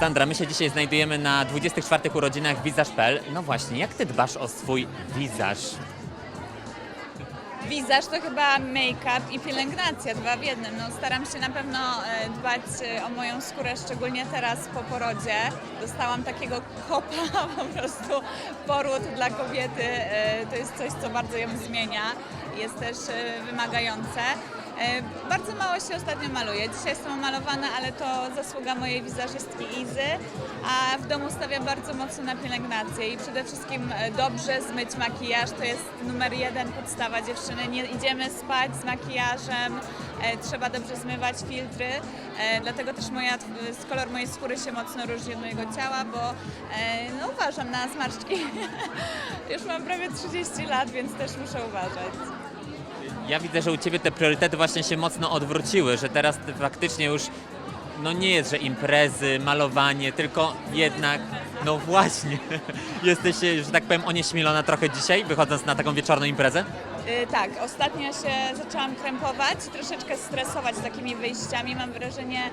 Sandra, my się dzisiaj znajdujemy na 24 urodzinach Wizaż.pl. No właśnie, jak ty dbasz o swój wizaż? Wizaż to chyba make-up i pielęgnacja, dwa w jednym. No, staram się na pewno e, dbać e, o moją skórę, szczególnie teraz po porodzie. Dostałam takiego kopa, po prostu poród dla kobiety. e, To jest coś, co bardzo ją zmienia. Jest też wymagające. E, Bardzo mało się ostatnio maluję. Dzisiaj jestem omalowana, ale to zasługa mojej wizażystki Izy, a w domu stawiam bardzo mocno na pielęgnację i przede wszystkim e, dobrze zmyć makijaż. To jest numer jeden podstawa dziewczyny. Nie idziemy spać z makijażem, e, trzeba dobrze zmywać filtry, dlatego też moja, kolor mojej skóry się mocno różni od mojego ciała, bo no, uważam na zmarszczki. Już mam prawie 30 lat, więc też muszę uważać. Ja widzę, że u ciebie te priorytety właśnie się mocno odwróciły, że teraz ty faktycznie już no nie jest, że imprezy, malowanie, tylko jednak, no właśnie, jesteś, że tak powiem, onieśmielona trochę dzisiaj, wychodząc na taką wieczorną imprezę? Y, Tak, ostatnio się zaczęłam krępować, troszeczkę stresować takimi wyjściami. Mam wrażenie,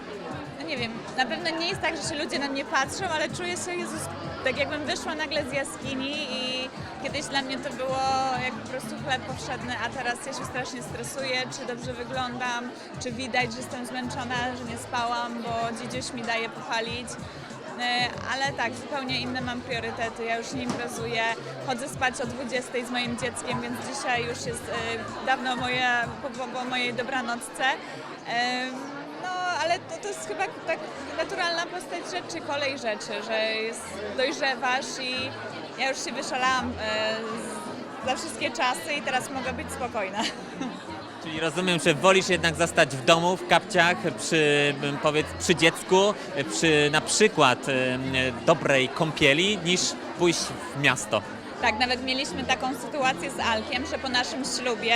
no nie wiem, na pewno nie jest tak, że się ludzie na mnie patrzą, ale czuję się, Jezus, tak jakbym wyszła nagle z jaskini i kiedyś dla mnie to było jak po prostu chleb powszedny, a teraz ja się strasznie stresuję, czy dobrze wyglądam, czy widać, że jestem zmęczona, że nie spałam, bo dzidziuś mi daje popalić. E, Ale tak, zupełnie inne mam priorytety. Ja już nie imprezuję, chodzę spać o 20 z moim dzieckiem, więc dzisiaj już jest e, dawno moja, po, po, mojej dobranocce. E, No, ale to, to jest chyba tak naturalna postać rzeczy, kolej rzeczy, że jest, dojrzewasz i ja już się wyszalałam za wszystkie czasy i teraz mogę być spokojna. Czyli rozumiem, że wolisz jednak zostać w domu, w kapciach, przy, powiedz, przy dziecku, przy na przykład dobrej kąpieli, niż pójść w miasto. Tak, nawet mieliśmy taką sytuację z Alkiem, że po naszym ślubie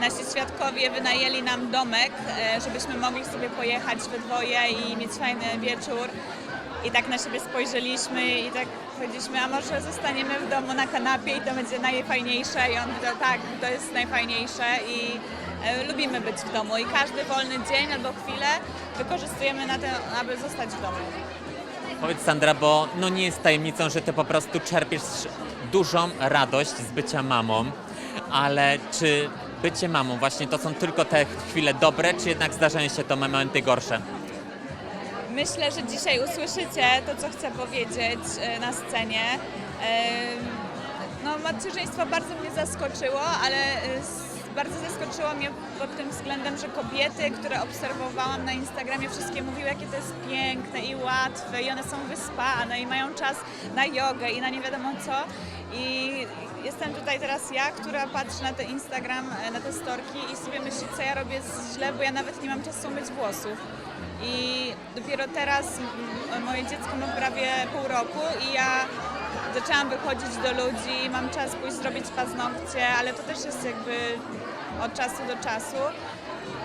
nasi świadkowie wynajęli nam domek, e, żebyśmy mogli sobie pojechać we dwoje i mieć fajny wieczór. I tak na siebie spojrzeliśmy i tak powiedzieliśmy, a może zostaniemy w domu na kanapie i to będzie najfajniejsze. I on powiedział, tak, to jest najfajniejsze i e, lubimy być w domu. I każdy wolny dzień albo chwilę wykorzystujemy na to, aby zostać w domu. Powiedz Sandra, bo no nie jest tajemnicą, że ty po prostu czerpiesz dużą radość z bycia mamą, ale czy bycie mamą właśnie to są tylko te chwile dobre, czy jednak zdarzają się to momenty gorsze? Myślę, że dzisiaj usłyszycie to, co chcę powiedzieć e, na scenie. No, macierzyństwo bardzo mnie zaskoczyło, ale e, bardzo zaskoczyło mnie pod tym względem, że kobiety, które obserwowałam na Instagramie, wszystkie mówiły, jakie to jest piękne i łatwe, i one są wyspane, i mają czas na jogę i na nie wiadomo co. I jestem tutaj teraz ja, która patrzy na ten Instagram, e, na te storki i sobie myśli, co ja robię źle, bo ja nawet nie mam czasu myć włosów. I dopiero teraz moje dziecko ma prawie pół roku i ja zaczęłam wychodzić do ludzi, mam czas pójść zrobić paznokcie, ale to też jest jakby od czasu do czasu.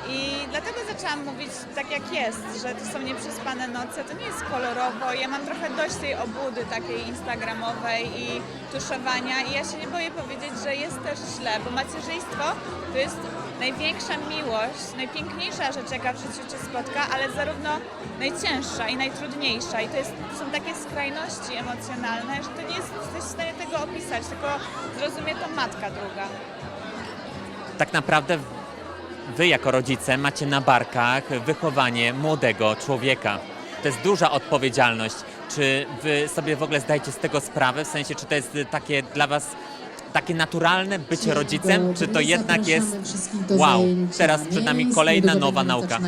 I dlatego zaczęłam mówić tak jak jest, że to są nieprzespane noce, to nie jest kolorowo. Ja mam trochę dość tej obłudy takiej instagramowej i tuszowania i ja się nie boję powiedzieć, że jest też źle, bo macierzyństwo to jest największa miłość, najpiękniejsza rzecz, jaka w życiu Cię spotka, ale zarówno najcięższa i najtrudniejsza. I to, jest, są takie skrajności emocjonalne, że to nie jest, jesteś w stanie tego opisać, tylko zrozumie to matka druga. Tak naprawdę wy jako rodzice macie na barkach wychowanie młodego człowieka. To jest duża odpowiedzialność. Czy wy sobie w ogóle zdajecie z tego sprawę? W sensie, czy to jest takie dla was takie naturalne bycie rodzicem, czy to jednak jest wow, teraz przed nami kolejna nowa nauka.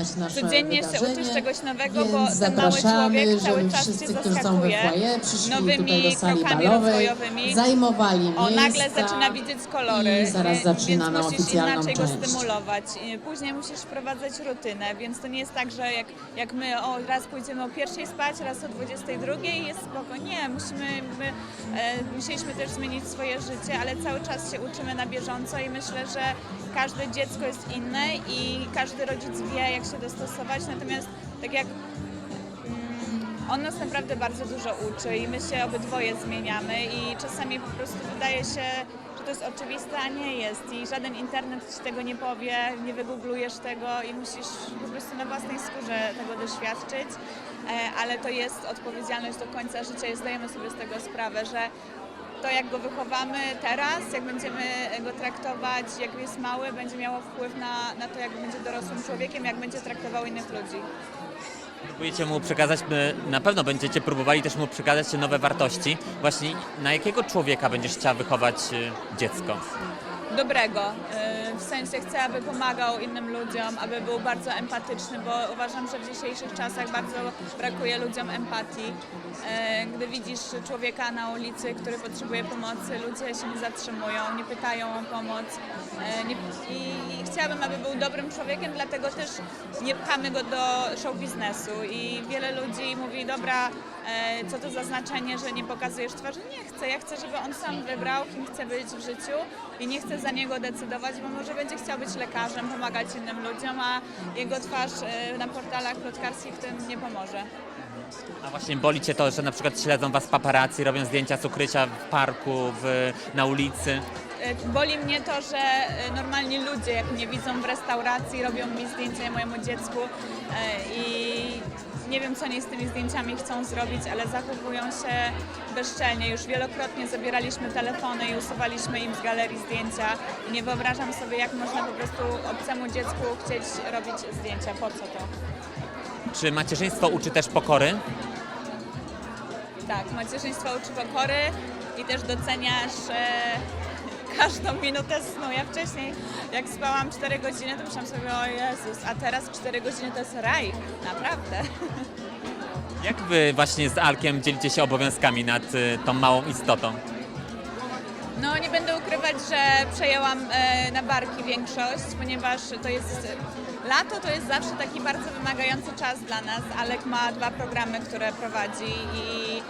Codziennie się uczysz czegoś nowego, bo ten mały zapraszamy, człowiek cały czas wszyscy, Cię którzy są we zaskakuje nowymi tutaj do sali krokami balowej, rozwojowymi. zajmowali On miejsca. nagle zaczyna widzieć kolory, zaraz y, zaczynamy więc musisz inaczej go stymulować. Y, Później musisz wprowadzać rutynę, więc to nie jest tak, że jak, jak my o, raz pójdziemy o pierwszej spać, raz o 22 i jest spoko. Nie, musimy, my, e, musieliśmy też zmienić swoje życie, ale cały czas się uczymy na bieżąco i myślę, że każde dziecko jest inne i każdy rodzic wie, jak się dostosować, natomiast tak jak on nas naprawdę bardzo dużo uczy i my się obydwoje zmieniamy i czasami po prostu wydaje się, że to jest oczywiste, a nie jest. I żaden internet ci tego nie powie, nie wygooglujesz tego i musisz po prostu na własnej skórze tego doświadczyć. E, Ale to jest odpowiedzialność do końca życia i zdajemy sobie z tego sprawę, że to jak go wychowamy teraz, jak będziemy go traktować, jak jest mały, będzie miało wpływ na, na to, jak będzie dorosłym człowiekiem, jak będzie traktował innych ludzi. Próbujecie mu przekazać, y, na pewno będziecie próbowali też mu przekazać nowe wartości. Właśnie na jakiego człowieka będziesz chciała wychować y, dziecko? dobrego. W sensie chcę, aby pomagał innym ludziom, aby był bardzo empatyczny, bo uważam, że w dzisiejszych czasach bardzo brakuje ludziom empatii. Y, Gdy widzisz człowieka na ulicy, który potrzebuje pomocy, ludzie się nie zatrzymują, nie pytają o pomoc. i, I chciałabym, aby był dobrym człowiekiem, dlatego też nie pchamy go do show biznesu. I wiele ludzi mówi, dobra, e, co to za znaczenie, że nie pokazujesz twarzy? Nie chcę. Ja chcę, żeby on sam wybrał, kim chce być w życiu i nie chcę za niego decydować, bo może będzie chciał być lekarzem, pomagać innym ludziom, a jego twarz e, na portalach plotkarskich w tym nie pomoże. A właśnie boli Cię to, że na przykład śledzą Was paparazzi, robią zdjęcia z ukrycia w parku, w, na ulicy. E, Boli mnie to, że e, normalni ludzie, jak mnie widzą w restauracji, robią mi zdjęcia mojemu dziecku i nie wiem, co oni z tymi zdjęciami chcą zrobić, ale zachowują się bezczelnie. Już wielokrotnie zabieraliśmy telefony i usuwaliśmy im z galerii zdjęcia. I nie wyobrażam sobie, jak można po prostu obcemu dziecku chcieć robić zdjęcia. Po co to? Czy macierzyństwo uczy też pokory? Tak, macierzyństwo uczy pokory i też doceniasz e, każdą minutę snu. Ja wcześniej, jak spałam 4 godziny, to myślałam sobie, o Jezus, a teraz 4 godziny to jest raj, naprawdę. Jak Wy właśnie z Alkiem dzielicie się obowiązkami nad y, tą małą istotą? No nie będę ukrywać, że przejęłam e, na barki większość, ponieważ to jest lato to jest zawsze taki bardzo wymagający czas dla nas. Alek ma dwa programy, które prowadzi i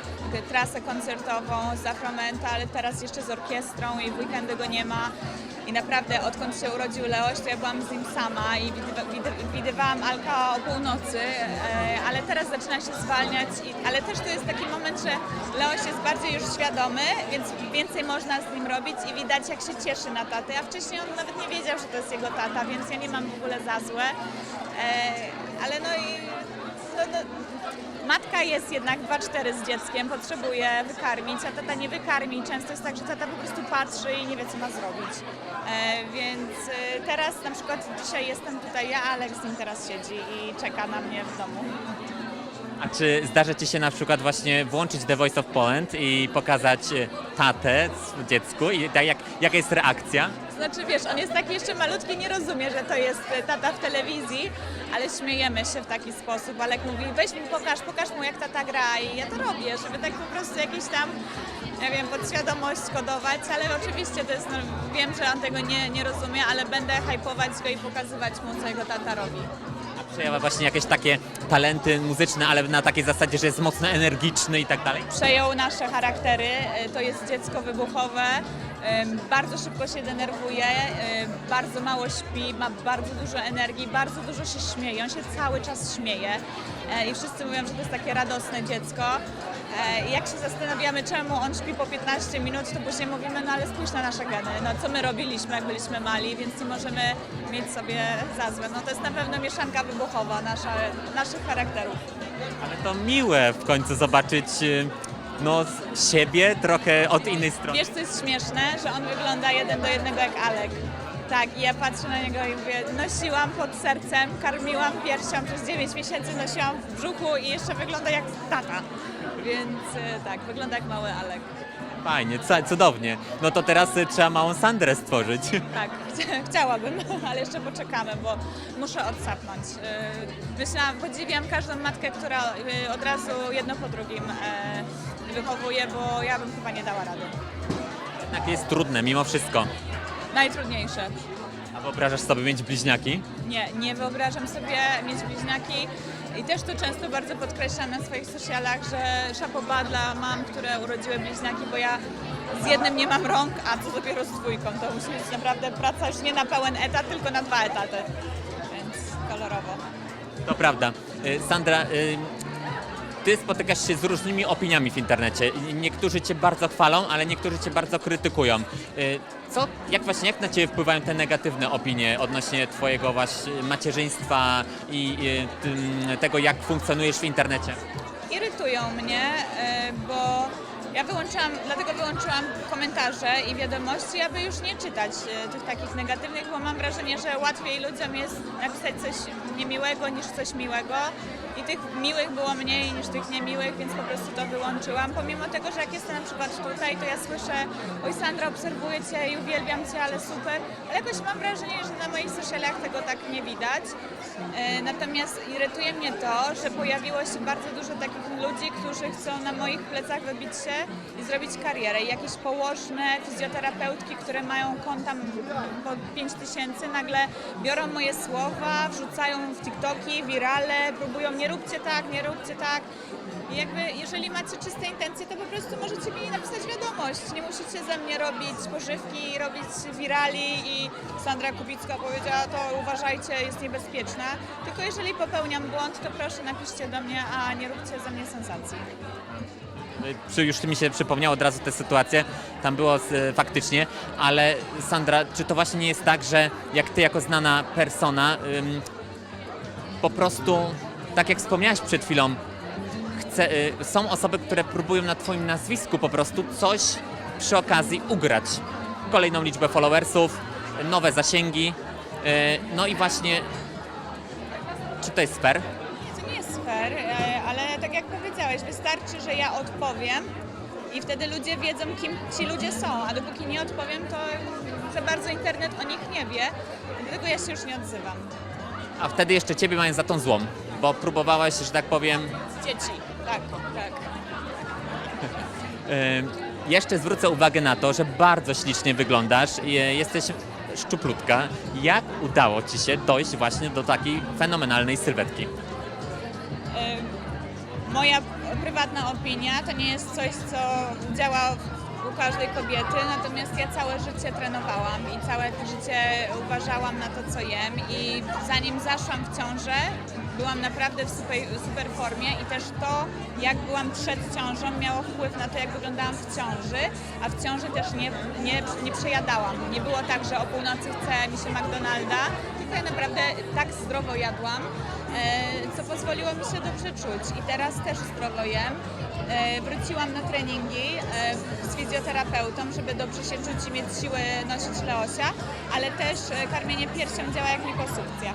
trasę koncertową z Afromenta, ale teraz jeszcze z orkiestrą i w weekendy go nie ma. I naprawdę odkąd się urodził Leoś, to ja byłam z nim sama i widywa- widy- widywałam Alka o północy, e, ale teraz zaczyna się zwalniać, i, ale też to jest taki moment, że Leoś jest bardziej już świadomy, więc więcej można z nim robić i widać jak się cieszy na tatę, a wcześniej on nawet nie wiedział, że to jest jego tata, więc ja nie mam w ogóle za złe, e, ale no i no, no, matka jest jednak 2-4 z dzieckiem, potrzebuje wykarmić, a tata nie wykarmi. Często jest tak, że tata po prostu patrzy i nie wie, co ma zrobić. E, więc e, teraz na przykład dzisiaj jestem tutaj ja, Alek z nim teraz siedzi i czeka na mnie w domu. A czy zdarza Ci się na przykład właśnie włączyć The Voice of Poland i pokazać y, tatę dziecku i tak jak, jaka jest reakcja? Znaczy wiesz, on jest taki jeszcze malutki, nie rozumie, że to jest e, tata w telewizji, ale śmiejemy się w taki sposób. Alek mówi, weź mi pokaż, pokaż mu jak tata gra i ja to robię, żeby tak po prostu jakieś tam, nie wiem, podświadomość kodować, ale oczywiście to jest, no, wiem, że on tego nie, nie rozumie, ale będę hypować go i pokazywać mu, co jego tata robi. A przejęła właśnie jakieś takie talenty muzyczne, ale na takiej zasadzie, że jest mocno energiczny i tak dalej? przejął nasze charaktery. E, To jest dziecko wybuchowe, bardzo szybko się denerwuje, bardzo mało śpi, ma bardzo dużo energii, bardzo dużo się śmieje. On się cały czas śmieje E, i wszyscy mówią, że to jest takie radosne dziecko. E, jak się zastanawiamy, czemu on śpi po 15 minut, to później mówimy, no ale spójrz na nasze geny, no co my robiliśmy, jak byliśmy mali, więc nie możemy mieć sobie za złe. No to jest na pewno mieszanka wybuchowa nasza, naszych charakterów. Ale to miłe w końcu zobaczyć no, z siebie trochę od innej strony. Wiesz, co jest śmieszne? Że on wygląda jeden do jednego jak Alek. Tak, i ja patrzę na niego i mówię, nosiłam pod sercem, karmiłam piersią przez 9 miesięcy, nosiłam w brzuchu i jeszcze wygląda jak tata. Więc e, tak, wygląda jak mały Alek. Fajnie, ca- cudownie. No to teraz y, trzeba małą Sandrę stworzyć. Tak, chciałabym, ale jeszcze poczekamy, bo muszę odsapnąć. E, Myślałam, podziwiam każdą matkę, która e, od razu jedno po drugim e, wychowuje, bo ja bym chyba nie dała rady. Jednak jest trudne mimo wszystko. Najtrudniejsze. A wyobrażasz sobie mieć bliźniaki? Nie, nie wyobrażam sobie mieć bliźniaki i też to często bardzo podkreślam na swoich socialach, że szapoba dla mam, które urodziły bliźniaki, bo ja z jednym nie mam rąk, a co dopiero z dwójką. To musi być naprawdę praca już nie na pełen etat, tylko na dwa etaty. Więc kolorowo. To prawda. Y, Sandra, y, ty spotykasz się z różnymi opiniami w internecie. Niektórzy cię bardzo chwalą, ale niektórzy cię bardzo krytykują. Y, Co, jak właśnie, jak na ciebie wpływają te negatywne opinie odnośnie twojego właśnie macierzyństwa i y, tego, jak funkcjonujesz w internecie? Irytują mnie, e, bo ja wyłączyłam, dlatego wyłączyłam komentarze i wiadomości, aby już nie czytać tych takich negatywnych, bo mam wrażenie, że łatwiej ludziom jest napisać coś niemiłego niż coś miłego. I tych miłych było mniej niż tych niemiłych, więc po prostu to wyłączyłam. Pomimo tego, że jak jestem na przykład tutaj, to ja słyszę Oj Sandra, obserwuję Cię i uwielbiam Cię, ale super. Ale jakoś mam wrażenie, że na moich socialach tego tak nie widać. E, Natomiast irytuje mnie to, że pojawiło się bardzo dużo takich ludzi, którzy chcą na moich plecach wybić się i zrobić karierę. I jakieś położne fizjoterapeutki, które mają konta po 5 tysięcy, nagle biorą moje słowa, wrzucają w TikToki, wirale, próbują nie róbcie tak, nie róbcie tak. I jakby, jeżeli macie czyste intencje, to po prostu możecie mi napisać wiadomość. Nie musicie ze mnie robić pożywki, robić wirali i Sandra Kubicka powiedziała, to uważajcie, jest niebezpieczna. Tylko jeżeli popełniam błąd, to proszę napiszcie do mnie, a nie róbcie ze mnie sensacji. Przy, już mi się przypomniało od razu tę sytuację, tam było e, faktycznie, ale Sandra, czy to właśnie nie jest tak, że jak ty jako znana persona ym, po prostu, tak jak wspomniałaś przed chwilą, chce, y, są osoby, które próbują na twoim nazwisku po prostu coś przy okazji ugrać. Kolejną liczbę followersów, nowe zasięgi, y, no i właśnie, czy to jest fair? To nie jest fair, e, ale tak jak powiedziałeś, wystarczy, że ja odpowiem i wtedy ludzie wiedzą, kim ci ludzie są, a dopóki nie odpowiem, to za bardzo internet o nich nie wie, dlatego ja się już nie odzywam. A wtedy jeszcze ciebie mają za tą złą, bo próbowałaś, że tak powiem, Dzieci, tak, tak. y, jeszcze zwrócę uwagę na to, że bardzo ślicznie wyglądasz, i, y, jesteś szczuplutka. Jak udało ci się dojść właśnie do takiej fenomenalnej sylwetki? E, Moja prywatna opinia to nie jest coś, co działa u każdej kobiety, natomiast ja całe życie trenowałam i całe życie uważałam na to, co jem i zanim zaszłam w ciążę, byłam naprawdę w super, super formie i też to, jak byłam przed ciążą, miało wpływ na to, jak wyglądałam w ciąży, a w ciąży też nie, nie, nie przejadałam. Nie było tak, że o północy chce mi się McDonalda, tylko ja naprawdę tak zdrowo jadłam, e, co pozwoliło mi się dobrze czuć. I teraz też zdrowo jem. E, Wróciłam na treningi e, z fizjoterapeutą, żeby dobrze się czuć i mieć siłę nosić Leosia, ale też karmienie piersią działa jak liposukcja.